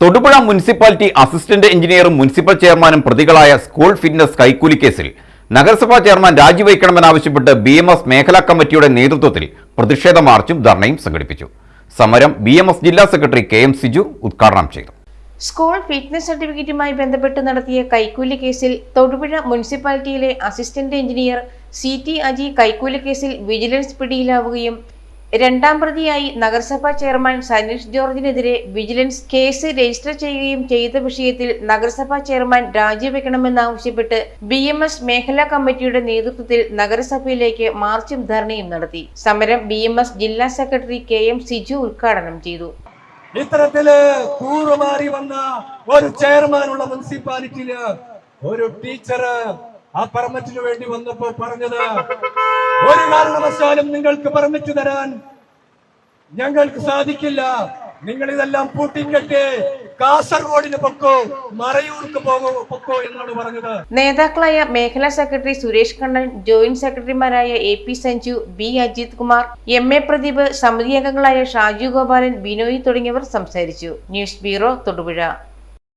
Thodupuzha municipality assistant എഞ്ചിനീയറും municipal ചെയർമാനും പ്രതികളായ സ്കൂൾ ഫിറ്റ്നസ് കൈക്കൂലി കേസിൽ നഗരസഭാ ചെയർമാൻ രാജിവയ്ക്കണമെന്നാവശ്യപ്പെട്ട് ബി എം എസ് മേഖലാ കമ്മിറ്റിയുടെ നേതൃത്വത്തിൽ പ്രതിഷേധ മാർച്ചും ധർണയും സംഘടിപ്പിച്ചു. സമരം ബി എം എസ് ജില്ലാ സെക്രട്ടറി കെ എം സിജു ഉദ്ഘാടനം ചെയ്തു. സ്കൂൾ ഫിറ്റ്നസ് സർട്ടിഫിക്കറ്റുമായി ബന്ധപ്പെട്ട് നടത്തിയ കൈക്കൂലി കേസിൽ തൊടുപുഴ മുനിസിപ്പാലിറ്റിയിലെ assistant engineer C T Aji കൈക്കൂലി കേസിൽ വിജിലൻസ് പിടിയിലാവുകയും രണ്ടാം പ്രതിയായി നഗരസഭാ ചെയർമാൻ സനീഷ് ജോർജിനെതിരെ വിജിലൻസ് കേസ് രജിസ്റ്റർ ചെയ്യുകയും ചെയ്ത വിഷയത്തിൽ നഗരസഭാ ചെയർമാൻ രാജിവെക്കണമെന്നാവശ്യപ്പെട്ട് ബി എം എസ് മേഖലാ കമ്മിറ്റിയുടെ നേതൃത്വത്തിൽ നഗരസഭയിലേക്ക് മാർച്ചും ധർണയും നടത്തി. സമരം ബി എം എസ് ജില്ലാ സെക്രട്ടറി കെ എം സിജു ഉദ്ഘാടനം ചെയ്തു. ഇത്തരത്തിൽ കൂറുമാറി വന്ന ഒരു ചെയർമാനുള്ള മുനിസിപ്പാലിറ്റിയിൽ ഒരു ടീച്ചർ ആ പെർമിറ്റിന് വേണ്ടി വന്നപ്പോ പറഞ്ഞത് ഒരു കാരണവശാലും നിങ്ങൾക്ക് പെർമിറ്റ് തരാൻ. ഞങ്ങൾക്ക് സാധിക്കില്ല. നിങ്ങൾ ഇതെല്ലാം പൂട്ടിക്കെട്ടി കാസർഗോഡിന് പൊക്കോ മറയൂർക്ക് പോകോ പൊക്കോ എന്നാണ് പറഞ്ഞത്. നേതാക്കളായ മേഖലാ സെക്രട്ടറി സുരേഷ് കണ്ണൻ ജോയിന്റ് സെക്രട്ടറിമാരായ A P Sanju B Ajith Kumar M A Pradeep സമിതി അംഗങ്ങളായ ഷാജു ഗോപാലൻ ബിനോയ് തുടങ്ങിയവർ സംസാരിച്ചു. News bureau Thodupuzha.